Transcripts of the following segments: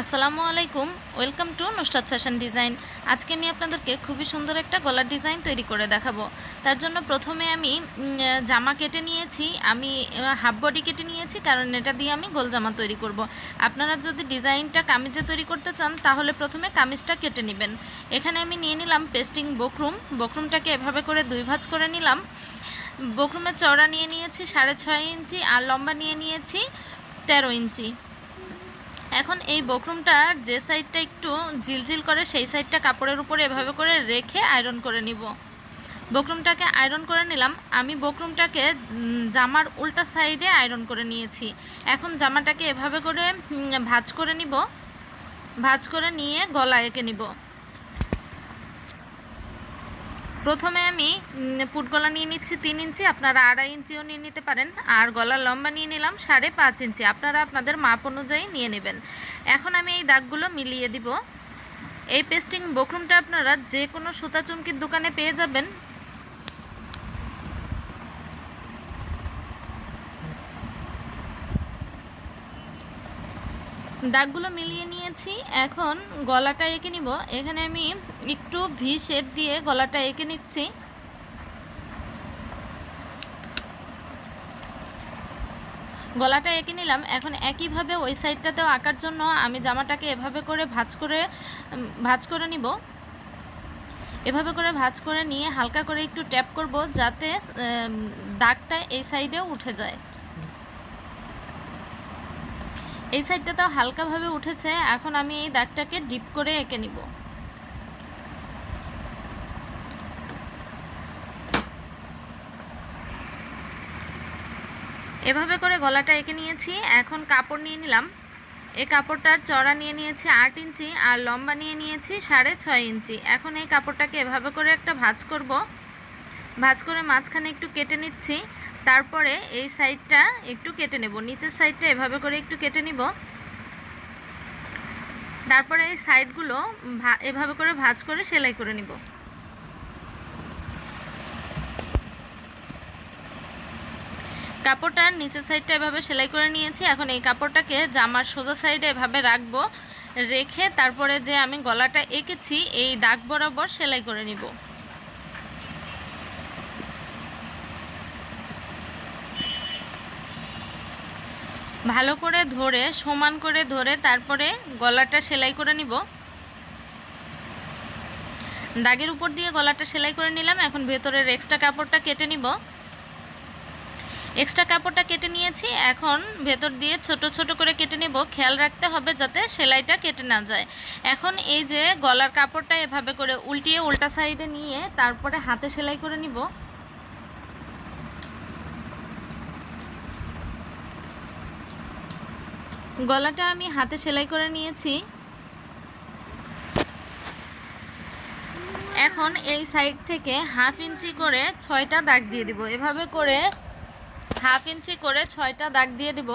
আসসালামু আলাইকুম, welcome to Nusrat fashion design. আজকে আমি আপনাদেরকে খুবই সুন্দর একটা গলার ডিজাইন তৈরি করে দেখাবো। তার জন্য প্রথমে আমি জামা কেটে নিয়েছি, আমি হাফ বডি কেটে নিয়েছি, কারণ এটা দিয়ে আমি গোল জামা তৈরি করব। আপনারা যদি ডিজাইনটা কামিজে তৈরি করতে চান, তাহলে প্রথমে কামিজটা কেটে নেবেন। এখানে আমি নিয়ে নিলাম পেস্টিং বকরুম। বকরুমটাকে এভাবে করে দুই ভাঁজ করে নিলাম। বকরুমের চওড়া নিয়ে নিয়েছি সাড়ে ছয় ইঞ্চি, আর লম্বা নিয়ে নিয়েছি তেরো ইঞ্চি। এখন এই বকরুমটা যে সাইডটা একটু জিলজিল করে, সেই সাইডটা কাপড়ের উপরে এভাবে করে রেখে আয়রন করে নিব। বকরুমটাকে আয়রন করে নিলাম। আমি বকরুমটাকে জামার উল্টা সাইডে আয়রন করে নিয়েছি। এখন জামাটাকে এভাবে করে ভাজ করে নিব। ভাজ করে নিয়ে গলা এঁকে নিব। প্রথমে আমি পুট গলা নিয়ে নিচ্ছি তিন ইঞ্চি, আপনারা আড়াই ইঞ্চিও নিয়ে নিতে পারেন। আর গলা লম্বা নিয়ে নিলাম সাড়ে পাঁচ ইঞ্চি, আপনারা আপনাদের মাপ অনুযায়ী নিয়ে নেবেন। এখন আমি এই দাগগুলো মিলিয়ে দিব। এই পেস্টিং বকরুমটা আপনারা যে কোনো সুতা চুমকির দোকানে পেয়ে যাবেন। দাগগুলো মিলিয়ে নিয়েছি। এখন গলাটা এঁকে নিব। এখানে আমি একটু ভি শেপ দিয়ে গলাটা এঁকে নিচ্ছি। গলাটা এঁকে নিলাম। এখন একইভাবে ওই সাইডটাতেও আঁকার জন্য আমি জামাটাকে এভাবে করে ভাঁজ করে ভাঁজ করে নিব। এভাবে করে ভাঁজ করে নিয়ে হালকা করে একটু ট্যাপ করব যাতে দাগটা এই সাইডেও উঠে যায়। এই সাইডটাতেও হালকাভাবে উঠেছে, এখন আমি এই দাগটাকে ডিপ করে এঁকে নিব। এভাবে করে গলাটা এঁকে নিয়েছি, এখন কাপড় নিয়ে নিলাম। এই কাপড়টার চড়া নিয়ে নিয়েছি আট ইঞ্চি আর লম্বা নিয়ে নিয়েছি সাড়ে ছয় ইঞ্চি। এখন এই কাপড়টাকে এভাবে করে একটা ভাঁজ করব। ভাঁজ করে মাঝখানে একটু কেটে নিচ্ছি। তারপরে এই সাইডটা একটু কেটে নেব। নিচের সাইডটা এভাবে করে একটু কেটে নিব। তারপরে এই সাইডগুলো এভাবে করে ভাজ করে সেলাই করে নিব। কাপড়টার নিচের সাইডটা এভাবে সেলাই করে নিয়েছি। এখন এই কাপড়টাকে জামার সোজা সাইডে এভাবে রাখব, রেখে তারপরে যে আমি গলাটা এঁকেছি, এই দাগ বরাবর সেলাই করে নিব। ভালো করে ধরে, সমান করে ধরে তারপরে গলাটা সেলাই করে নিব। দাগের উপর দিয়ে গলাটা সেলাই করে নিলাম, এখন ভেতরের এক্সট্রা কাপড়টা কেটে নিব। এক্সট্রা কাপড়টা কেটে নিয়েছি, এখন ভেতর দিয়ে ছোট ছোট করে কেটে নেব। খেয়াল রাখতে হবে যাতে সেলাইটা কেটে না যায়। এখন এই যে গলার কাপড়টা এভাবে করে উল্টিয়ে উল্টা সাইডে নিয়ে তারপরে হাতে সেলাই করে নিব। গলাটা আমি হাতে সেলাই করে নিয়েছি। এখন এই সাইড থেকে হাফ ইঞ্চি করে ছয়টা দাগ দিয়ে দিব। এভাবে করে হাফ ইঞ্চি করে ছয়টা দাগ দিয়ে দিব।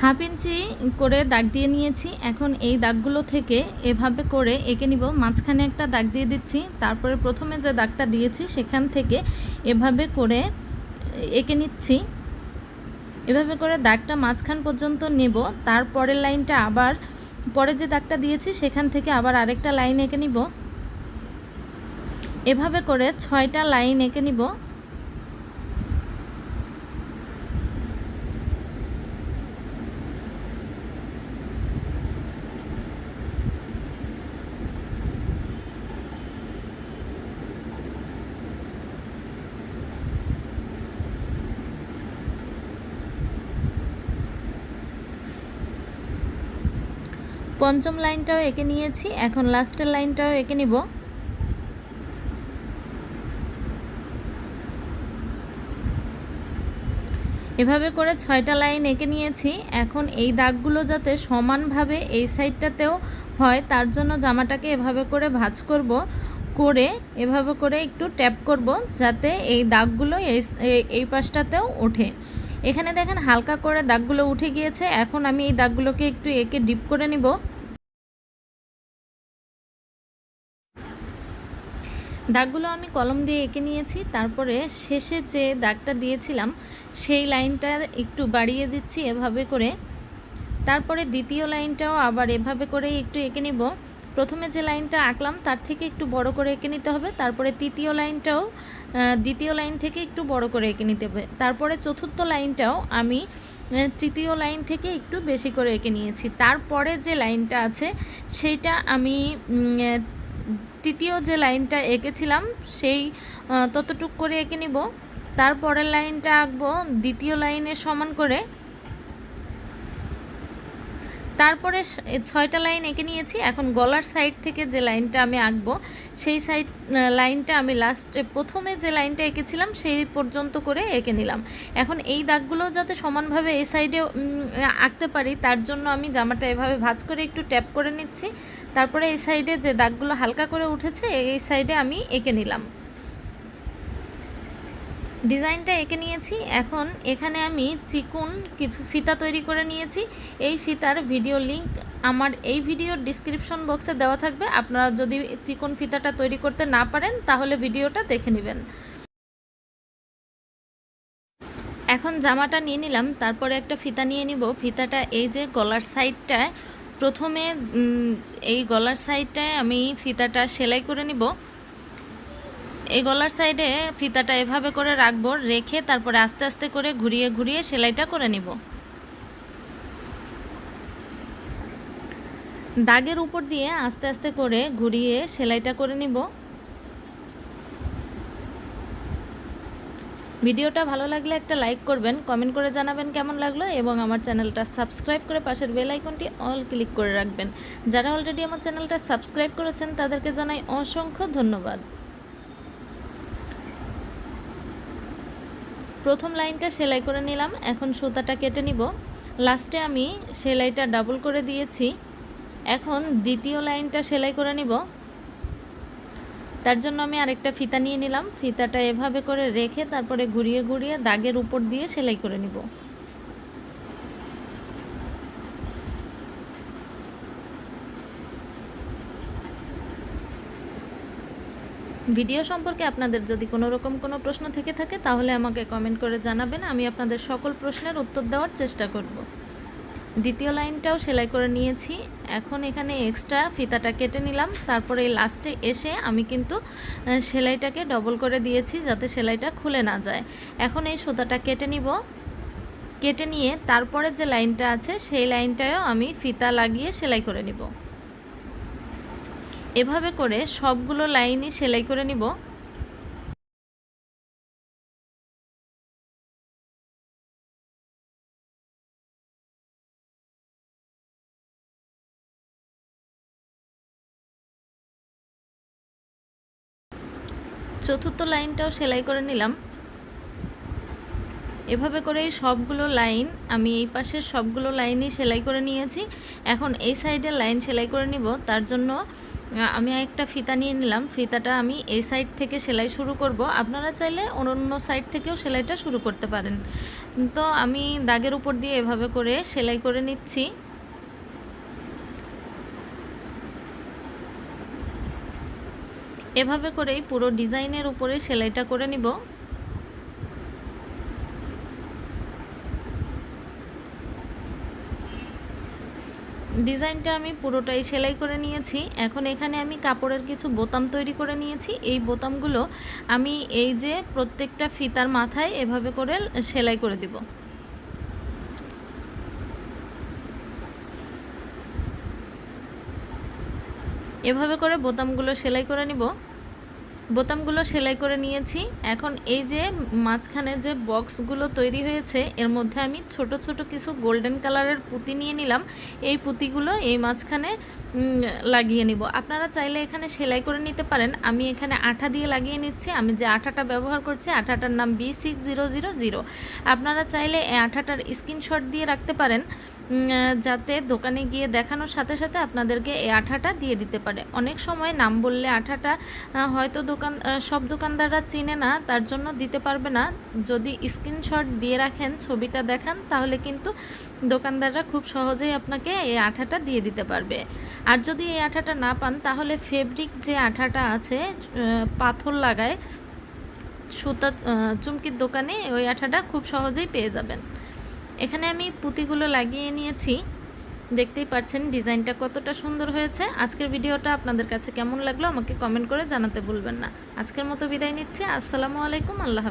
হাফ ইঞ্চি করে দাগ দিয়ে নিয়েছি। এখন এই দাগগুলো থেকে এভাবে করে এঁকে নিব। মাঝখানে একটা দাগ দিয়ে দিচ্ছি। তারপরে প্রথমে যে দাগটা দিয়েছি, সেখান থেকে এভাবে করে এঁকে নিচ্ছি। এভাবে করে দাগটা মাঝখান পর্যন্ত নেব, তারপরের লাইনটা আবার পরে যে দাগটা দিয়েছি সেখান থেকে আবার আরেকটা লাইন এঁকে নিব। এভাবে করে ছয়টা লাইন এঁকে নিব। পঞ্চম লাইনটাও এঁকে নিয়েছি। এখন লাস্টের লাইনটাও এঁকে নিব। এভাবে করে ছয়টা লাইন এঁকে নিয়েছি। এখন এই দাগগুলো যাতে সমানভাবে এই সাইডটাতেও হয়, তার জন্য জামাটাকে এভাবে করে ভাঁজ করব, করে এভাবে করে একটু ট্যাপ করব যাতে এই দাগগুলো এই পাশটাতেও ওঠে। এখানে দেখেন হালকা করে দাগগুলো উঠে গিয়েছে। এখন আমি এই দাগগুলোকে একটু এঁকে ডিপ করে নিব। দাগগুলো আমি কলম দিয়ে এঁকে নিয়েছি। তারপরে শেষে যে দাগটা দিয়েছিলাম, সেই লাইনটা একটু বাড়িয়ে দিচ্ছি এভাবে করে। তারপরে দ্বিতীয় লাইনটাও আবার এভাবে করে একটু এঁকে নিব। প্রথমে যে লাইনটা আঁকলাম, তার থেকে একটু বড় করে এঁকে নিতে হবে। তারপরে তৃতীয় লাইনটাও দ্বিতীয় লাইন থেকে একটু বড় করে এঁকে নিতে হবে। তারপরে চতুর্থ লাইনটাও আমি তৃতীয় লাইন থেকে একটু বেশি করে এঁকে নিয়েছি। তারপরে যে লাইনটা আছে, সেইটা আমি তৃতীয় যে লাইনটা এঁকেছিলাম, সেই ততটুক করে এঁকে নিব। তারপরের লাইনটা আঁকবো, দ্বিতীয় লাইনের সমান করে। তারপরে ছয়টা লাইন এঁকে নিয়েছি। এখন গলার সাইড থেকে যে লাইনটা আমি আঁকবো, সেই সাইড লাইনটা আমি লাস্টে প্রথমে যে লাইনটা এঁকেছিলাম, সেই পর্যন্ত করে এঁকে নিলাম। এখন এই দাগগুলো যাতে সমানভাবে এই সাইডে আঁকতে পারি, তার জন্য আমি জামাটা এভাবে ভাজ করে একটু ট্যাপ করে নিচ্ছি। তারপরে এই সাইডে যে দাগগুলো হালকা করে উঠেছে, এই সাইডে আমি এঁকে নিলাম। ডিজাইনটা এঁকে নিয়েছি। এখন এখানে আমি চিকুন কিছু ফিতা তৈরি করে নিয়েছি। এই ফিতার ভিডিও লিংক আমার এই ভিডিওর ডিসক্রিপশন বক্সে দেওয়া থাকবে। আপনারা যদি চিকন ফিতাটা তৈরি করতে না পারেন, তাহলে ভিডিওটা দেখে নেবেন। এখন জামাটা নিয়ে নিলাম। তারপরে একটা ফিতা নিয়ে নিব। ফিতাটা এই যে গলার সাইডটায় প্রথমে এই গলার সাইডটায় আমি ফিতাটা সেলাই করে নিব। এই গলার সাইডে ফিতাটা এভাবে করে রাখব, রেখে তারপরে আস্তে আস্তে করে ঘুরিয়ে ঘুরিয়ে সেলাইটা করে নিব। দাগের উপর দিয়ে আস্তে আস্তে করে ঘুরিয়ে সেলাইটা করে নিব। ভিডিওটা ভালো লাগলে একটা লাইক করবেন, কমেন্ট করে জানাবেন কেমন লাগল এবং আমার চ্যানেলটা সাবস্ক্রাইব করে পাশের বেল আইকনটি অল ক্লিক করে রাখবেন। যারা অলরেডি আমার চ্যানেলটা সাবস্ক্রাইব করেছেন তাদেরকে জানাই অসংখ্য ধন্যবাদ। প্রথম লাইনটা সেলাই করে নিলাম, এখন সুতাটা কেটে নিব। লাস্টে আমি সেলাইটা ডাবল করে দিয়েছি। এখন দ্বিতীয় লাইনটা সেলাই করে নিব। তার জন্য আমি আরেকটা ফিতা নিয়ে নিলাম। ফিতাটা এভাবে করে রেখে তারপরে ঘুরিয়ে ঘুরিয়ে দাগের উপর দিয়ে সেলাই করে নিব। ভিডিও সম্পর্কে আপনাদের যদি কোনো রকম কোনো প্রশ্ন থেকে থাকে, তাহলে আমাকে কমেন্ট করে জানাবেন। আমি আপনাদের সকল প্রশ্নের উত্তর দেওয়ার চেষ্টা করব। দ্বিতীয় লাইনটাও সেলাই করে নিয়েছি। এখন এখানে এক্সট্রা ফিতাটা কেটে নিলাম। তারপরে এই লাস্টে এসে আমি কিন্তু সেলাইটাকে ডবল করে দিয়েছি যাতে সেলাইটা খুলে না যায়। এখন এই সুতাটা কেটে নিব। কেটে নিয়ে তারপরে যে লাইনটা আছে, সেই লাইনটাও আমি ফিতা লাগিয়ে সেলাই করে নিব। এভাবে করে সবগুলো লাইনই সেলাই করে নিব। চতুর্থ লাইনটাও সেলাই করে নিলাম। এভাবে করে সবগুলো লাইন, আমি এই পাশের সবগুলো লাইনই সেলাই করে নিয়েছি। এখন এই সাইডের লাইন সেলাই করে নিব, তার জন্য আমি একটা ফিতা নিয়ে নিলাম। ফিতাটা আমি এই সাইড থেকে সেলাই শুরু করব। আপনারা চাইলে অন্য সাইড থেকেও সেলাইটা শুরু করতে পারেন। তো আমি দাগের উপর দিয়ে এভাবে করে সেলাই করে নিচ্ছি। এভাবে করেই পুরো ডিজাইনের উপরে সেলাইটা করে নিব। ডিজাইনটা আমি পুরোটাই সেলাই করে নিয়েছি। এখন এখানে আমি কাপড়ের কিছু বোতাম তৈরি করে নিয়েছি। এই বোতামগুলো আমি এই যে প্রত্যেকটা ফিতার মাথায় এভাবে করে সেলাই করে দিব। এভাবে করে বোতামগুলো সেলাই করে নিব। বোতামগুলো সেলাই করে নিয়েছি। এখন এই যে মাঝখানে যে বক্সগুলো তৈরি হয়েছে, এর মধ্যে আমি ছোট ছোট কিছু গোল্ডেন কালারের পুঁতি নিয়ে নিলাম। এই পুঁতিগুলো এই মাঝখানে লাগিয়ে নিব। আপনারা চাইলে এখানে সেলাই করে নিতে পারেন। আমি এখানে আঠা দিয়ে লাগিয়ে নিচ্ছি। আমি যে আঠাটা ব্যবহার করছি, আঠাটার নাম B six zero zero zero আপনারা চাইলে এই আঠাটার স্ক্রিনশট দিয়ে রাখতে পারেন। যাতে দোকানে গিয়ে দেখানোর সাথে সাথে আপনাদেরকে এই আঠাটা দিয়ে দিতে পারে। অনেক সময় নাম বললে আঠাটা হয়তো দোকান সব দোকানদাররা চিনে না, তার জন্য দিতে পারবে না। যদি স্ক্রিনশট দিয়ে রাখেন, ছবিটা দেখান, তাহলে কিন্তু দোকানদাররা খুব সহজেই আপনাকে এই আঠাটা দিয়ে দিতে পারবে। আর যদি এই আঠাটা না পান, তাহলে ফেব্রিক যে আঠাটা আছে পাথর লাগায়, সুতা চুমকির দোকানে ওই আঠাটা খুব সহজেই পেয়ে যাবেন। এখানে আমি পুঁতিগুলো লাগিয়ে নিয়েছি। দেখতেই পাচ্ছেন, ডিজাইনটা কতটা সুন্দর হয়েছে। আজকের ভিডিওটা আপনাদের কাছে কেমন লাগল আমাকে কমেন্ট করে জানাতে ভুলবেন না। আজকের মতো বিদায় নিচ্ছি। আসসালামু আলাইকুম, আল্লাহ